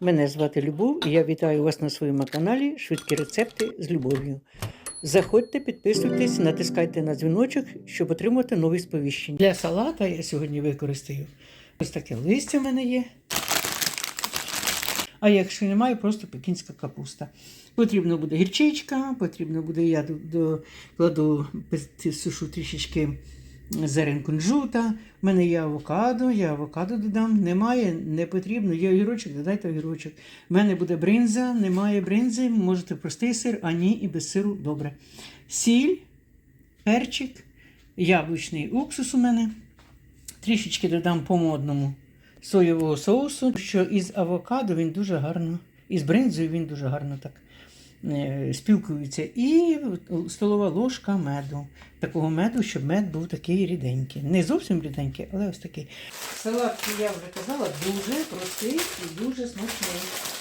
Мене звати Любов і я вітаю вас на своєму каналі Швидкі рецепти з любов'ю. Заходьте, підписуйтесь, натискайте на дзвіночок, щоб отримати нові сповіщення. Для салата я сьогодні використаю ось таке листя в мене є. А якщо немає, просто пекінська капуста. Потрібно буде гірчичка, потрібно буде, я до, до, кладу, сушу трішечки зерен кунжута. У мене є авокадо, я авокадо додам. Немає, не потрібно. Є огірочок, додайте огірочок. У мене буде бринза, немає бринзи, можете простий сир, а ні, і без сиру добре. Сіль, перчик, яблучний уксус у мене. Трішечки додам по модному соєвого соусу, що із авокадо він дуже гарно, із бринзою він дуже гарно так е, спілкується. І столова ложка меду. Такого меду, щоб мед був такий ріденький. Не зовсім ріденький, але ось такий. Салат, я вже казала, дуже простий і дуже смачний.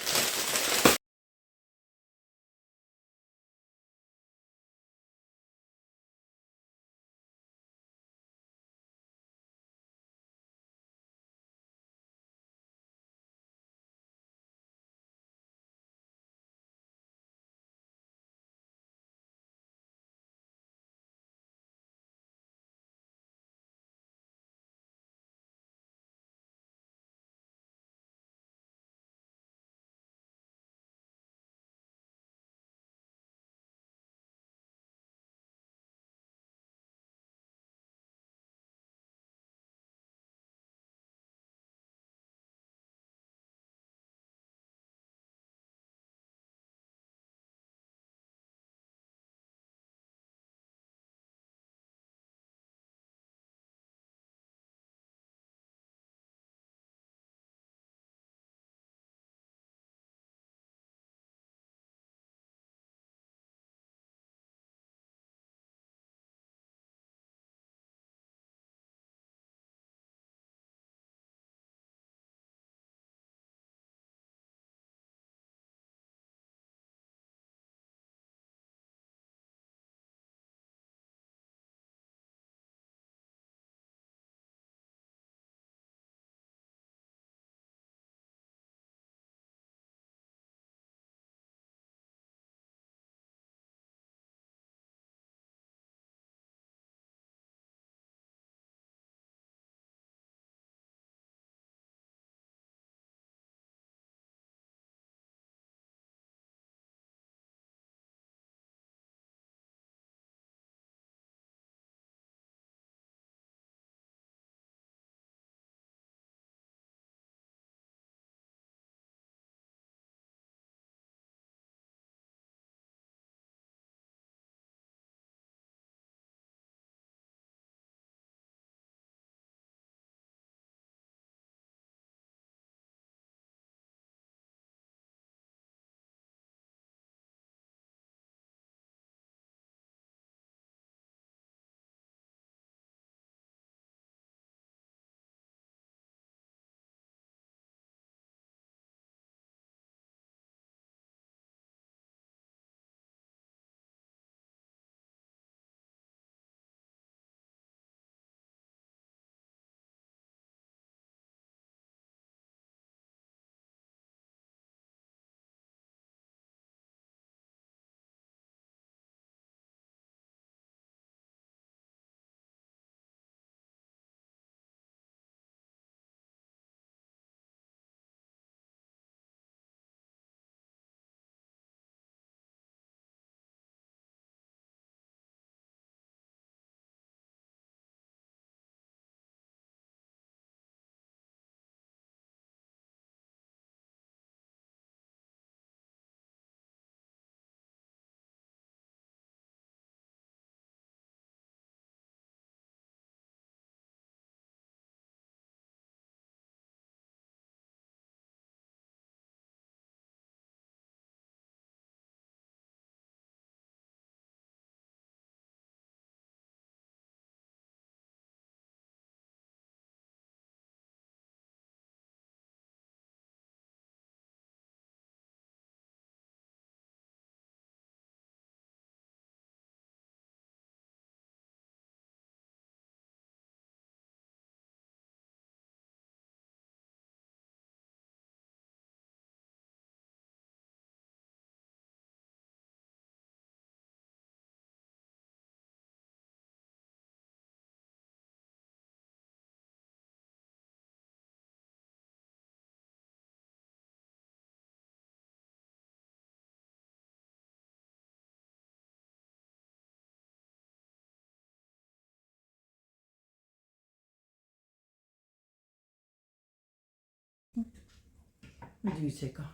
Дивіться, яка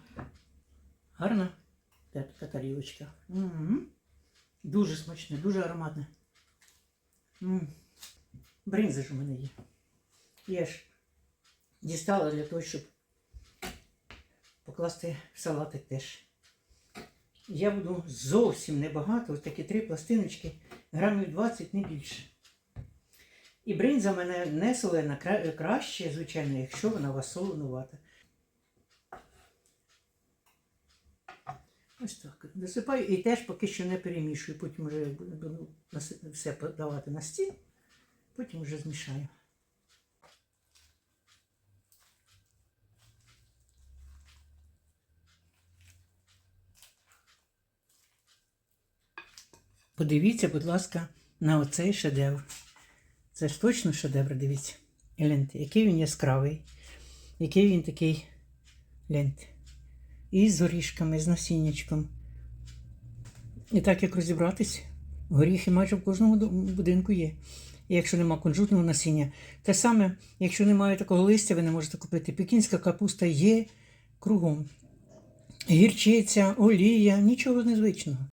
гарна та- така тарілочка. М. Дуже смачне, дуже ароматне. М. Бринза ж у мене є. Я ж дістала для того, щоб покласти в салатик теж. Я буду зовсім небагато, ось такі три пластиночки, грамів 20, не більше. І бринза в мене не солена, краще, звичайно, якщо вона у вас солонувата. Ось так. Досипаю і теж поки що не перемішую. Потім вже буду все подавати на стіл, потім вже змішаю. Подивіться, будь ласка, на оцей шедевр. Це ж точно шедевр, дивіться. Гляньте, який він яскравий, який він такий гляньте. І з горішками, з насіннячком. І так як розібратись, горіхи майже в кожному будинку є. Якщо нема кунжутного насіння. Те саме, якщо немає такого листя, ви не можете купити. Пекінська капуста є кругом. Гірчиця, олія, нічого незвичного.